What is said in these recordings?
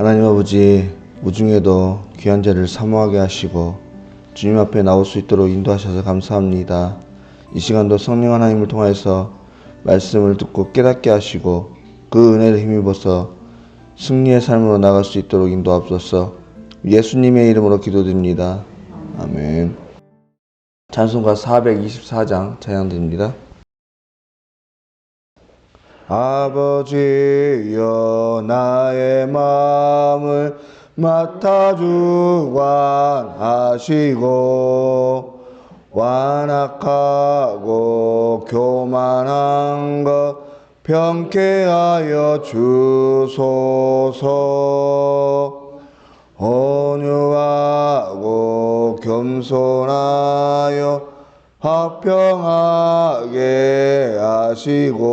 하나님 아버지 우중에도 귀한 자를 사모하게 하시고 주님 앞에 나올 수 있도록 인도하셔서 감사합니다. 이 시간도 성령 하나님을 통하여서 말씀을 듣고 깨닫게 하시고 그 은혜를 힘입어서 승리의 삶으로 나갈 수 있도록 인도하옵소서. 예수님의 이름으로 기도드립니다. 아멘. 찬송가 424장 찬양드립니다. 아버지여 나의 마음을 맡아 주관하시고 완악하고 교만한 것 병케하여 주소서. 온유하고 겸손하여 화평하게 하시고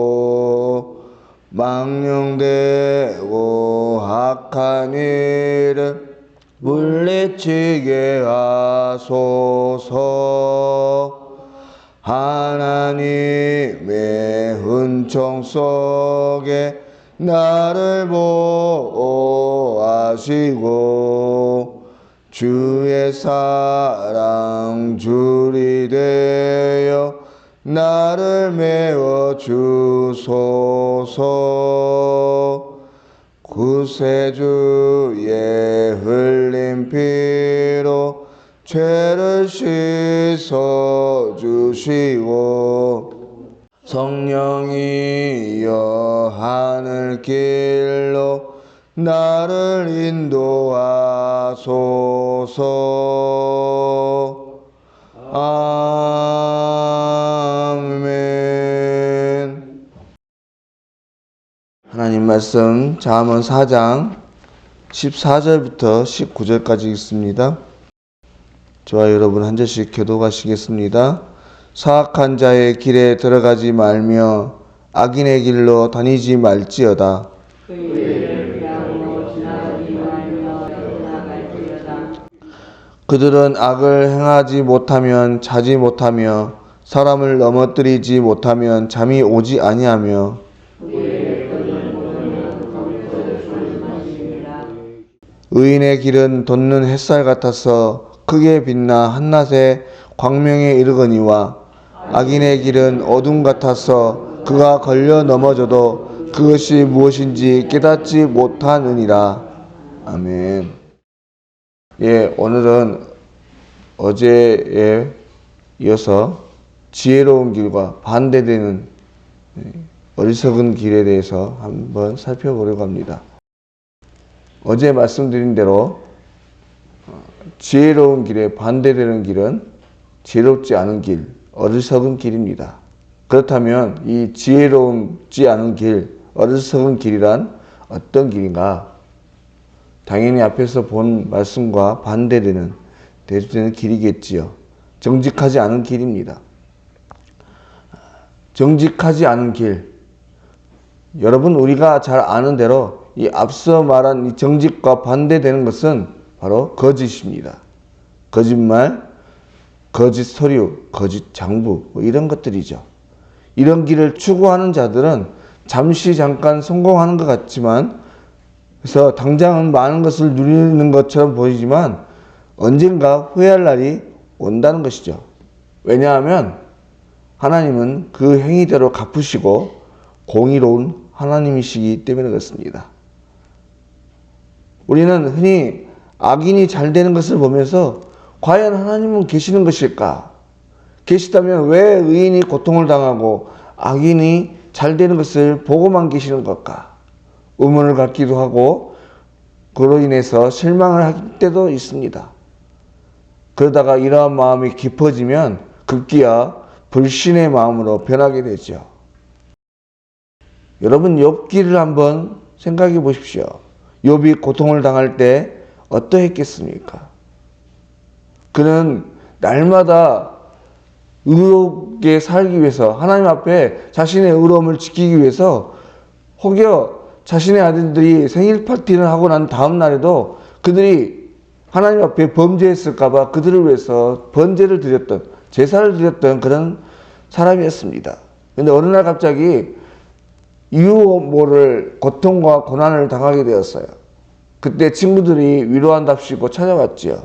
물리치게 하소서. 하나님의 은총 속에 나를 보호하시고 주의 사랑 줄이 되어 나를 메워 주소서 구세주의 흘린 피로 죄를 씻어 주시고 성령이여 하늘 길로 나를 인도하소서 말씀 잠언 4장 14절부터 19절까지 있습니다. 저와 여러분 한 절씩 교도가시겠습니다. 사악한 자의 길에 들어가지 말며 악인의 길로 다니지 말지어다. 그들은 악을 행하지 못하면 자지 못하며 사람을 넘어뜨리지 못하면 잠이 오지 아니하며 의인의 길은 돋는 햇살 같아서 크게 빛나 한낮에 광명에 이르거니와 악인의 길은 어둠 같아서 그가 걸려 넘어져도 그것이 무엇인지 깨닫지 못하느니라. 아멘. 예, 오늘은 어제에 이어서 지혜로운 길과 반대되는 예, 어리석은 길에 대해서 한번 살펴보려고 합니다. 어제 말씀드린 대로 어, 지혜로운 길에 반대되는 길은 지혜롭지 않은 길, 어리석은 길입니다. 그렇다면 이 지혜롭지 않은 길, 어리석은 길이란 어떤 길인가? 당연히 앞에서 본 말씀과 반대되는 대주되는 길이겠지요. 정직하지 않은 길입니다. 정직하지 않은 길. 여러분 우리가 잘 아는 대로 이 앞서 말한 이 정직과 반대되는 것은 바로 거짓입니다. 거짓말, 거짓 서류, 거짓 장부 뭐 이런 것들이죠. 이런 길을 추구하는 자들은 잠시 잠깐 성공하는 것 같지만 그래서 당장은 많은 것을 누리는 것처럼 보이지만 언젠가 후회할 날이 온다는 것이죠. 왜냐하면 하나님은 그 행위대로 갚으시고 공의로운 하나님이시기 때문에 그렇습니다. 우리는 흔히 악인이 잘 되는 것을 보면서 과연 하나님은 계시는 것일까? 계시다면 왜 의인이 고통을 당하고 악인이 잘 되는 것을 보고만 계시는 걸까? 의문을 갖기도 하고 그로 인해서 실망을 할 때도 있습니다. 그러다가 이러한 마음이 깊어지면 급기야 불신의 마음으로 변하게 되죠. 여러분 욥기를 한번 생각해 보십시오. 욥이 고통을 당할 때 어떠했겠습니까? 그는 날마다 의롭게 살기 위해서 하나님 앞에 자신의 의로움을 지키기 위해서 혹여 자신의 아들들이 생일 파티를 하고 난 다음 날에도 그들이 하나님 앞에 범죄했을까봐 그들을 위해서 번제를 드렸던 제사를 드렸던 그런 사람이었습니다. 근데 어느 날 갑자기 이유 모를 고통과 고난을 당하게 되었어요. 그때 친구들이 위로한답시고 찾아왔지요.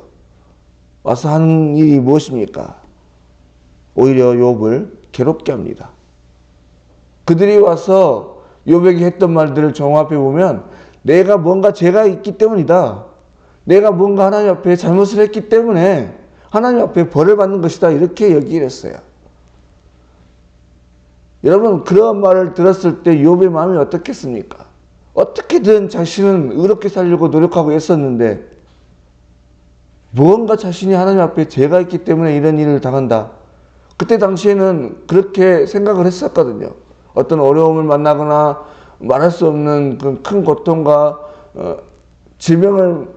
와서 하는 일이 무엇입니까? 오히려 욥을 괴롭게 합니다. 그들이 와서 욥에게 했던 말들을 종합해 보면 내가 뭔가 죄가 있기 때문이다. 내가 뭔가 하나님 앞에 잘못을 했기 때문에 하나님 앞에 벌을 받는 것이다. 이렇게 얘기를 했어요. 여러분 그런 말을 들었을 때 욥의 마음이 어떻겠습니까? 어떻게든 자신은 의롭게 살려고 노력하고 애썼는데 무언가 자신이 하나님 앞에 죄가 있기 때문에 이런 일을 당한다. 그때 당시에는 그렇게 생각을 했었거든요. 어떤 어려움을 만나거나 말할 수 없는 그 큰 고통과 어, 질병을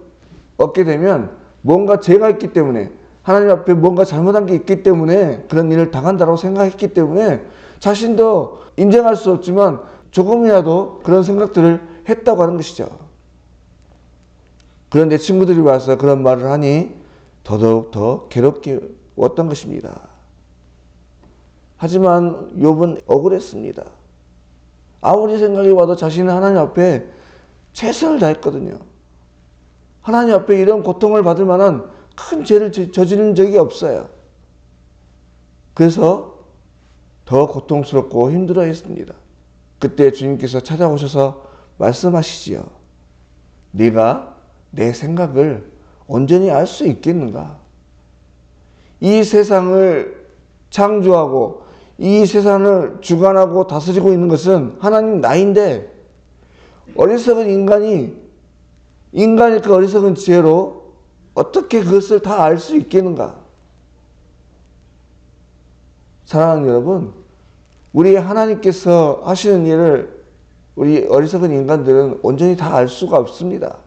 얻게 되면 뭔가 죄가 있기 때문에 하나님 앞에 뭔가 잘못한 게 있기 때문에 그런 일을 당한다고 생각했기 때문에 자신도 인정할 수 없지만 조금이라도 그런 생각들을 했다고 하는 것이죠. 그런데 친구들이 와서 그런 말을 하니 더더욱 더 괴롭게 왔던 것입니다. 하지만 욥은 억울했습니다. 아무리 생각이 와도 자신은 하나님 앞에 최선을 다했거든요. 하나님 앞에 이런 고통을 받을 만한 큰 죄를 저- 저지른 적이 없어요. 그래서 더 고통스럽고 힘들어 했습니다. 그때 주님께서 찾아오셔서 말씀하시지요. 네가 내 생각을 온전히 알 수 있겠는가? 이 세상을 창조하고 이 세상을 주관하고 다스리고 있는 것은 하나님 나인데 어리석은 인간이 인간의 그 어리석은 지혜로 어떻게 그것을 다 알 수 있겠는가? 사랑하는 여러분, 우리 하나님께서 하시는 일을 우리 어리석은 인간들은 온전히 다 알 수가 없습니다.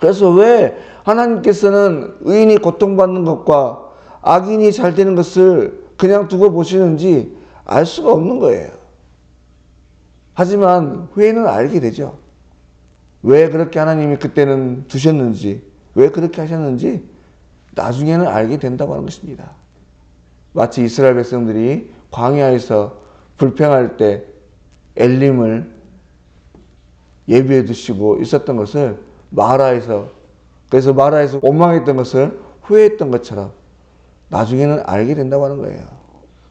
그래서 왜 하나님께서는 의인이 고통받는 것과 악인이 잘 되는 것을 그냥 두고 보시는지 알 수가 없는 거예요. 하지만 후에는 알게 되죠. 왜 그렇게 하나님이 그때는 두셨는지, 왜 그렇게 하셨는지 나중에는 알게 된다고 하는 것입니다. 마치 이스라엘 백성들이 광야에서 불평할 때 엘림을 예비해 두시고 있었던 것을 마라에서 그래서 마라에서 원망했던 것을 후회했던 것처럼 나중에는 알게 된다고 하는 거예요.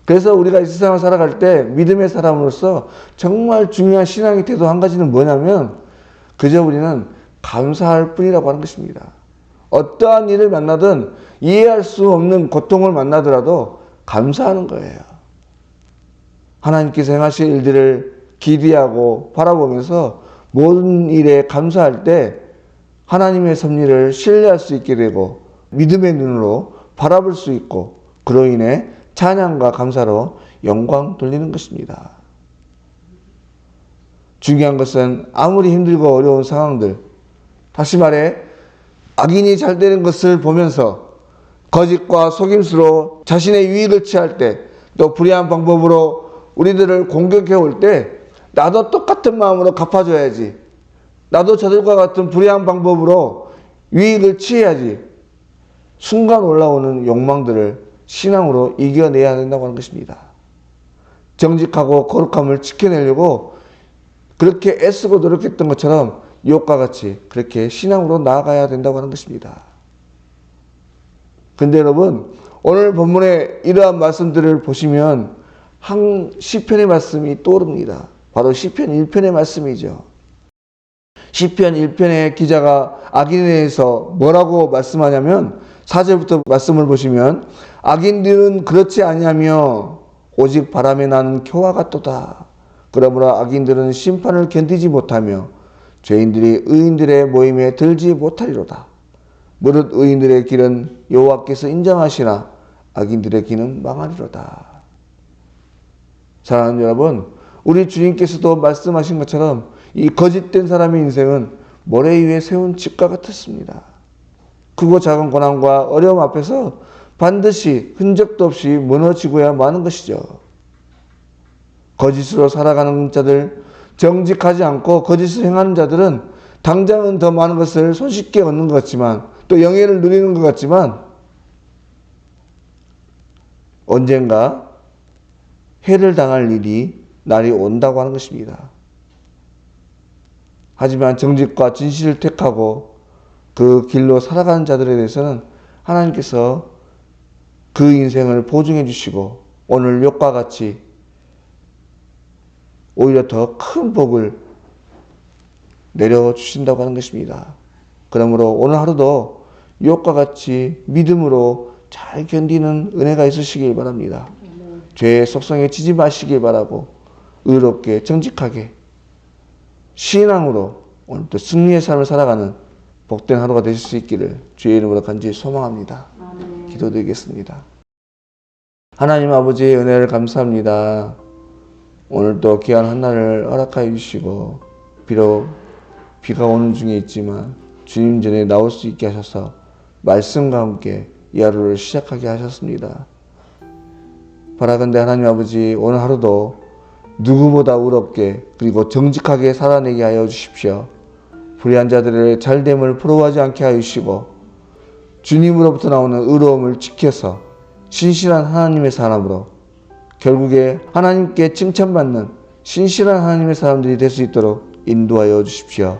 그래서 우리가 이 세상을 살아갈 때 믿음의 사람으로서 정말 중요한 신앙의 태도 한 가지는 뭐냐면 그저 우리는 감사할 뿐이라고 하는 것입니다. 어떠한 일을 만나든 이해할 수 없는 고통을 만나더라도 감사하는 거예요. 하나님께서 행하실 일들을 기대하고 바라보면서 모든 일에 감사할 때 하나님의 섭리를 신뢰할 수 있게 되고 믿음의 눈으로 바라볼 수 있고 그로 인해 찬양과 감사로 영광 돌리는 것입니다. 중요한 것은 아무리 힘들고 어려운 상황들, 다시 말해 악인이 잘 되는 것을 보면서 거짓과 속임수로 자신의 유익을 취할 때, 또 불의한 방법으로 우리들을 공격해 올 때, 나도 똑같은 마음으로 갚아줘야지. 나도 저들과 같은 불의한 방법으로 유익을 취해야지. 순간 올라오는 욕망들을 신앙으로 이겨내야 된다고 하는 것입니다. 정직하고 거룩함을 지켜내려고 그렇게 애쓰고 노력했던 것처럼 욕과 같이 그렇게 신앙으로 나아가야 된다고 하는 것입니다. 근데 여러분, 오늘 본문의 이러한 말씀들을 보시면 한 시편의 말씀이 떠오릅니다. 바로 시편 1편의 말씀이죠. 시편 1편의 기자가 악인에 대해서 뭐라고 말씀하냐면 4절부터 말씀을 보시면 악인들은 그렇지 아니하며 오직 바람에 나는 교와 같도다. 그러므로 악인들은 심판을 견디지 못하며 죄인들이 의인들의 모임에 들지 못하리로다. 무릇 의인들의 길은 여호와께서 인정하시나 악인들의 길은 망하리로다. 사랑하는 여러분, 우리 주님께서도 말씀하신 것처럼 이 거짓된 사람의 인생은 모래 위에 세운 집과 같았습니다. 크고 작은 고난과 어려움 앞에서 반드시 흔적도 없이 무너지고야 마는 것이죠. 거짓으로 살아가는 자들, 정직하지 않고 거짓을 행하는 자들은 당장은 더 많은 것을 손쉽게 얻는 것 같지만 또 영예를 누리는 것 같지만 언젠가 해를 당할 일이 날이 온다고 하는 것입니다. 하지만 정직과 진실을 택하고 그 길로 살아가는 자들에 대해서는 하나님께서 그 인생을 보증해 주시고 오늘 욕과 같이 오히려 더 큰 복을 내려 주신다고 하는 것입니다. 그러므로 오늘 하루도 욕과 같이 믿음으로 잘 견디는 은혜가 있으시길 바랍니다. 죄의 속성에 지지 마시길 바라고 의롭게 정직하게 신앙으로 오늘도 승리의 삶을 살아가는 복된 하루가 되실 수 있기를 주의 이름으로 간절히 소망합니다. 기도드리겠습니다. 하나님 아버지의 은혜를 감사합니다. 오늘도 귀한 한날을 허락하여 주시고 비록 비가 오는 중에 있지만 주님 전에 나올 수 있게 하셔서 말씀과 함께 이 하루를 시작하게 하셨습니다. 바라건대 하나님 아버지 오늘 하루도 누구보다 의롭게 그리고 정직하게 살아내게 하여 주십시오. 불의한 자들의 잘됨을 부러워하지 않게 하여 주시고 주님으로부터 나오는 의로움을 지켜서 신실한 하나님의 사람으로 결국에 하나님께 칭찬받는 신실한 하나님의 사람들이 될 수 있도록 인도하여 주십시오.